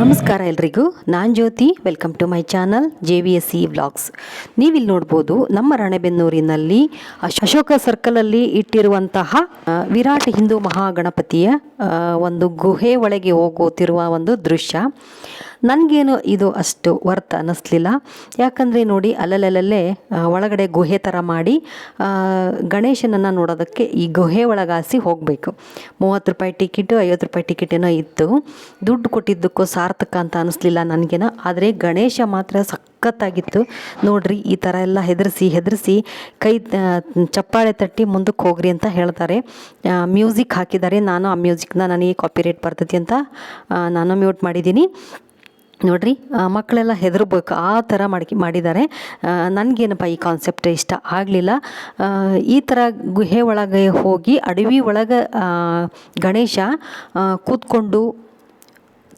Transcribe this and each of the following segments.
ನಮಸ್ಕಾರ ಎಲ್ರಿಗೂ. ನಾನ್ Jyothi. Welcome to my channel J V S C vlogs ನೀವಿಲ್ಲಿ ನೋಡ್ಬೋದು ನಮ್ಮ ರಣಬೆನ್ನೂರಿನಲ್ಲಿ ಅಶೋಕ ಸರ್ಕಲ್ ಅಲ್ಲಿ ಇಟ್ಟಿರುವಂತಹ ವಿರಾಟ್ ಹಿಂದೂ ಮಹಾಗಣಪತಿಯ ಒಂದು ಗುಹೆ ಒಳಗೆ ಹೋಗುತ್ತಿರುವ ಒಂದು ದೃಶ್ಯ. ನನಗೇನು ಇದು ಅಷ್ಟು ವರ್ತ್ ಅನ್ನಿಸ್ಲಿಲ್ಲ. ಯಾಕಂದರೆ ನೋಡಿ ಅಲ್ಲಲ್ಲಲ್ಲೇ ಒಳಗಡೆ ಗುಹೆ ಥರ ಮಾಡಿ ಗಣೇಶನನ್ನು ನೋಡೋದಕ್ಕೆ ಈ ಗುಹೆ ಒಳಗಾಸಿ ಹೋಗಬೇಕು. ಮೂವತ್ತು ರೂಪಾಯಿ ಟಿಕೆಟು, ಐವತ್ತು ರೂಪಾಯಿ ಟಿಕೆಟ್ ಏನೋ ಇತ್ತು. ದುಡ್ಡು ಕೊಟ್ಟಿದ್ದಕ್ಕೂ ಸಾರ್ಥಕ ಅಂತ ಅನ್ನಿಸ್ಲಿಲ್ಲ ನನಗೇನೋ. ಆದರೆ ಗಣೇಶ ಮಾತ್ರ ಸಖತ್ತಾಗಿತ್ತು. ನೋಡ್ರಿ ಈ ಥರ ಎಲ್ಲ ಹೆದರಿಸಿ ಹೆದರಿಸಿ ಕೈ ಚಪ್ಪಾಳೆ ತಟ್ಟಿ ಮುಂದಕ್ಕೆ ಹೋಗ್ರಿ ಅಂತ ಹೇಳ್ತಾರೆ. ಮ್ಯೂಸಿಕ್ ಹಾಕಿದ್ದಾರೆ. ನಾನು ಆ ಮ್ಯೂಸಿಕ್ನ ನನಗೆ ಕಾಪಿರೇಟ್ ಬರ್ತೈತಿ ಅಂತ ನಾನು ಮ್ಯೂಟ್ ಮಾಡಿದ್ದೀನಿ. ನೋಡ್ರಿ ಮಕ್ಕಳೆಲ್ಲ ಹೆದರ್ಬೇಕು, ಆ ಥರ ಮಾಡಿ ಮಾಡಿದ್ದಾರೆ. ನನಗೇನಪ್ಪ ಈ ಕಾನ್ಸೆಪ್ಟ್ ಇಷ್ಟ ಆಗಲಿಲ್ಲ. ಈ ಥರ ಗುಹೆ ಒಳಗೆ ಹೋಗಿ ಅಡವಿ ಒಳಗೆ ಗಣೇಶ ಕೂತ್ಕೊಂಡು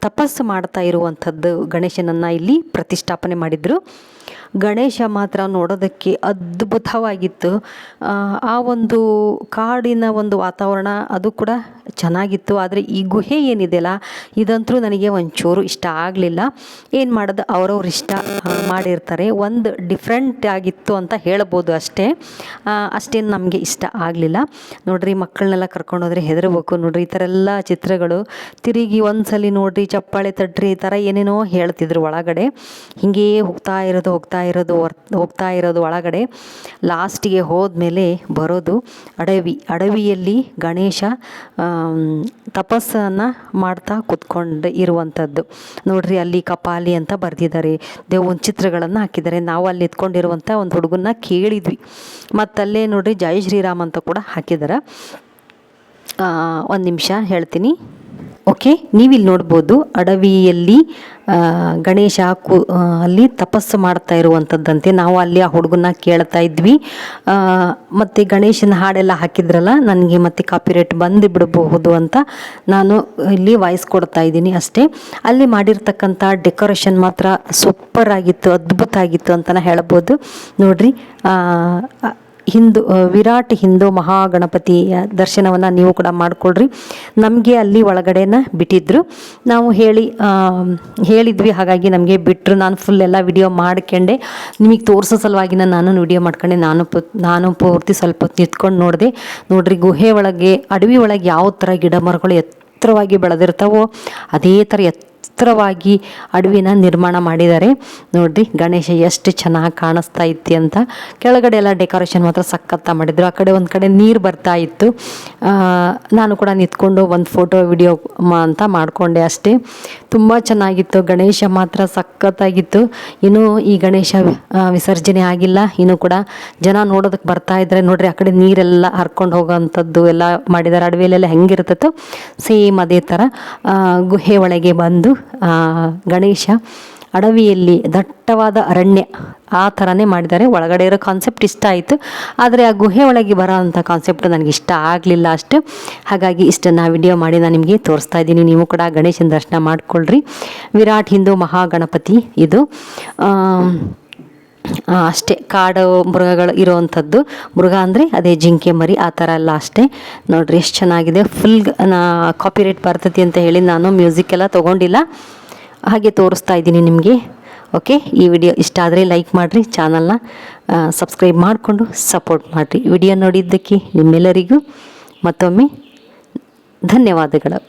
ತಪಸ್ಸು ಮಾಡ್ತಾ ಇರುವಂಥದ್ದು ಗಣೇಶನನ್ನು ಇಲ್ಲಿ ಪ್ರತಿಷ್ಠಾಪನೆ ಮಾಡಿದರು. ಗಣೇಶ ಮಾತ್ರ ನೋಡೋದಕ್ಕೆ ಅದ್ಭುತವಾಗಿತ್ತು. ಆ, ಒಂದು ಕಾಡಿನ ಒಂದು ವಾತಾವರಣ ಅದು ಕೂಡ ಚೆನ್ನಾಗಿತ್ತು. ಆದರೆ ಈ ಗುಹೆ ಏನಿದೆಯಲ್ಲ ಇದಂತೂ ನನಗೆ ಒಂಚೂರು ಇಷ್ಟ ಆಗಲಿಲ್ಲ. ಏನು ಮಾಡೋದು ಅವ್ರವ್ರ ಇಷ್ಟ ಮಾಡಿರ್ತಾರೆ. ಒಂದು ಡಿಫ್ರೆಂಟ್ ಆಗಿತ್ತು ಅಂತ ಹೇಳ್ಬೋದು ಅಷ್ಟೇ. ಅಷ್ಟೇನು ನಮಗೆ ಇಷ್ಟ ಆಗಲಿಲ್ಲ. ನೋಡ್ರಿ ಮಕ್ಕಳನ್ನೆಲ್ಲ ಕರ್ಕೊಂಡೋದ್ರೆ ಹೆದರ್ಬೇಕು. ನೋಡ್ರಿ ಈ ಥರ ಎಲ್ಲ ಚಿತ್ರಗಳು ತಿರುಗಿ ಒಂದ್ಸಲಿ ನೋಡ್ರಿ ಚಪ್ಪಾಳೆ ತಟ್ರಿ ಈ ಥರ ಏನೇನೋ ಹೇಳ್ತಿದ್ರು ಒಳಗಡೆ. ಹಿಂಗೇ ಹೋಗ್ತಾ ಇರೋದು ಹೋಗ್ತಾ ಇರೋದು ಹೋಗ್ತಾ ಇರೋದು ಒಳಗಡೆ, ಲಾಸ್ಟಿಗೆ ಹೋದ್ಮೇಲೆ ಬರೋದು ಅಡವಿ. ಅಡವಿಯಲ್ಲಿ ಗಣೇಶ ತಪಸ್ಸನ್ನು ಮಾಡ್ತಾ ಕುತ್ಕೊಂಡು ಇರುವಂಥದ್ದು. ನೋಡ್ರಿ ಅಲ್ಲಿ ಕಪಾಲಿ ಅಂತ ಬರೆದಿದ್ದಾರೆ. ದೇವನ ಚಿತ್ರಗಳನ್ನು ಹಾಕಿದ್ದಾರೆ. ನಾವು ಅಲ್ಲಿ ನಿಂತ್ಕೊಂಡಿರುವಂಥ ಒಂದು ಹುಡುಗನ್ನ ಕೇಳಿದ್ವಿ. ಮತ್ತಲ್ಲೇ ನೋಡ್ರಿ ಜೈ ಶ್ರೀರಾಮ್ ಅಂತ ಕೂಡ ಹಾಕಿದ್ದಾರೆ ಒಂದು ನಿಮಿಷ ಹೇಳ್ತೀನಿ. ಓಕೆ, ನೀವಿಲ್ಲಿ ನೋಡ್ಬೋದು ಅಡವಿಯಲ್ಲಿ ಗಣೇಶ ಕು ಅಲ್ಲಿ ತಪಸ್ಸು ಮಾಡ್ತಾ ಇರುವಂಥದ್ದಂತೆ ನಾವು ಅಲ್ಲಿ ಆ ಹುಡುಗನ್ನ ಕೇಳ್ತಾ ಇದ್ವಿ. ಮತ್ತು ಗಣೇಶನ ಹಾಡೆಲ್ಲ ಹಾಕಿದ್ರಲ್ಲ, ನನಗೆ ಮತ್ತೆ ಕಾಪಿರೇಟ್ ಬಂದು ಬಿಡಬಹುದು ಅಂತ ನಾನು ಇಲ್ಲಿ ವಾಯ್ಸ್ ಕೊಡ್ತಾ ಇದ್ದೀನಿ ಅಷ್ಟೇ. ಅಲ್ಲಿ ಮಾಡಿರ್ತಕ್ಕಂಥ ಡೆಕೋರೇಷನ್ ಮಾತ್ರ ಸೂಪರ್ ಆಗಿತ್ತು, ಅದ್ಭುತ ಆಗಿತ್ತು ಅಂತಲೇ ಹೇಳ್ಬೋದು. ನೋಡ್ರಿ ಹಿಂದೂ ವಿರಾಟ್ ಹಿಂದೂ ಮಹಾಗಣಪತಿಯ ದರ್ಶನವನ್ನು ನೀವು ಕೂಡ ಮಾಡಿಕೊಡ್ರಿ ನಮಗೆ ಅಲ್ಲಿ ಒಳಗಡೆನ ಬಿಟ್ಟಿದ್ರು. ನಾವು ಹೇಳಿ ಹೇಳಿದ್ವಿ, ಹಾಗಾಗಿ ನಮಗೆ ಬಿಟ್ಟರು ನಾನು ಫುಲ್ ಎಲ್ಲ ವಿಡಿಯೋ ಮಾಡ್ಕೊಂಡೆ. ನಿಮಗೆ ತೋರಿಸೋ ಸಲುವಾಗಿ ನಾನು ವಿಡಿಯೋ ಮಾಡ್ಕೊಂಡೆ. ನಾನು ನಾನು ಪೂರ್ತಿ ಸ್ವಲ್ಪ ನಿಂತ್ಕೊಂಡು ನೋಡಿದೆ. ನೋಡ್ರಿ, ಗುಹೆ ಒಳಗೆ, ಅಡವಿ ಒಳಗೆ ಯಾವ ಥರ ಗಿಡ ಮರಗಳು ಎತ್ತರವಾಗಿ ಬೆಳೆದಿರ್ತಾವೋ, ಅದೇ ಥರ ಎತ್ತ ಎತ್ತರವಾಗಿ ಅಡವಿನ ನಿರ್ಮಾಣ ಮಾಡಿದ್ದಾರೆ. ನೋಡ್ರಿ, ಗಣೇಶ ಎಷ್ಟು ಚೆನ್ನಾಗಿ ಕಾಣಿಸ್ತಾ ಇತ್ತು ಅಂತ. ಕೆಳಗಡೆ ಎಲ್ಲ ಡೆಕೋರೇಷನ್ ಮಾತ್ರ ಸಖತ್ತ ಮಾಡಿದ್ರು. ಆ ಕಡೆ ಒಂದು ಕಡೆ ನೀರು ಬರ್ತಾ ಇತ್ತು. ನಾನು ಕೂಡ ನಿಂತ್ಕೊಂಡು ಒಂದು ಫೋಟೋ, ವಿಡಿಯೋ ಅಂತ ಮಾಡಿಕೊಂಡೆ ಅಷ್ಟೇ. ತುಂಬ ಚೆನ್ನಾಗಿತ್ತು. ಗಣೇಶ ಮಾತ್ರ ಸಖತ್ತಾಗಿತ್ತು. ಇನ್ನೂ ಈ ಗಣೇಶ ವಿಸರ್ಜನೆ ಆಗಿಲ್ಲ. ಇನ್ನು ಕೂಡ ಜನ ನೋಡೋದಕ್ಕೆ ಬರ್ತಾ ಇದ್ದಾರೆ ನೋಡ್ರಿ, ಆ ಕಡೆ ನೀರೆಲ್ಲ ಹರ್ಕೊಂಡು ಹೋಗೋವಂಥದ್ದು ಎಲ್ಲ ಮಾಡಿದ್ದಾರೆ. ಅಡವಿಯಲ್ಲೆಲ್ಲ ಹೆಂಗಿರ್ತದೋ ಸೇಮ್ ಅದೇ ಥರ ಗುಹೆ ಒಳಗೆ ಬಂದು ಗಣೇಶ ಅಡವಿಯಲ್ಲಿ ದಟ್ಟವಾದ ಅರಣ್ಯ ಆ ಥರನೇ ಮಾಡಿದ್ದಾರೆ. ಒಳಗಡೆ ಇರೋ ಕಾನ್ಸೆಪ್ಟ್ ಇಷ್ಟ ಆಯಿತು. ಆದರೆ ಆ ಗುಹೆ ಒಳಗೆ ಬರೋ ಅಂಥ ಕಾನ್ಸೆಪ್ಟ್ ನನಗೆ ಇಷ್ಟ ಆಗಲಿಲ್ಲ ಅಷ್ಟು. ಹಾಗಾಗಿ ಇಷ್ಟನ್ನು ವಿಡಿಯೋ ಮಾಡಿ ನಾನು ನಿಮಗೆ ತೋರಿಸ್ತಾ ಇದ್ದೀನಿ. ನೀವು ಕೂಡ ಗಣೇಶನ ದರ್ಶನ ಮಾಡಿಕೊಳ್ಳ್ರಿ ವಿರಾಟ್ ಹಿಂದೂ ಮಹಾಗಣಪತಿ ಇದು. ಅಷ್ಟೇ ಕಾಡು ಮೃಗಗಳು ಇರೋವಂಥದ್ದು. ಮೃಗ ಅಂದರೆ ಅದೇ ಜಿಂಕೆ ಮರಿ, ಆ ಥರ ಎಲ್ಲ ಅಷ್ಟೇ. ನೋಡಿರಿ ಎಷ್ಟು ಚೆನ್ನಾಗಿದೆ. ಫುಲ್ ನಾ ಕಾಪಿ ರೇಟ್ ಬರ್ತೈತಿ ಅಂತ ಹೇಳಿ ನಾನು ಮ್ಯೂಸಿಕ್ ಎಲ್ಲ ತೊಗೊಂಡಿಲ್ಲ. ಹಾಗೆ ತೋರಿಸ್ತಾ ಇದ್ದೀನಿ ನಿಮಗೆ. ಓಕೆ ಈ ವಿಡಿಯೋ ಇಷ್ಟ ಆದರೆ ಲೈಕ್ ಮಾಡಿರಿ ಚಾನಲ್ನ ಸಬ್ಸ್ಕ್ರೈಬ್ ಮಾಡಿಕೊಂಡು ಸಪೋರ್ಟ್ ಮಾಡಿರಿ. ವಿಡಿಯೋ ನೋಡಿದ್ದಕ್ಕೆ ನಿಮ್ಮೆಲ್ಲರಿಗೂ ಮತ್ತೊಮ್ಮೆ ಧನ್ಯವಾದಗಳು.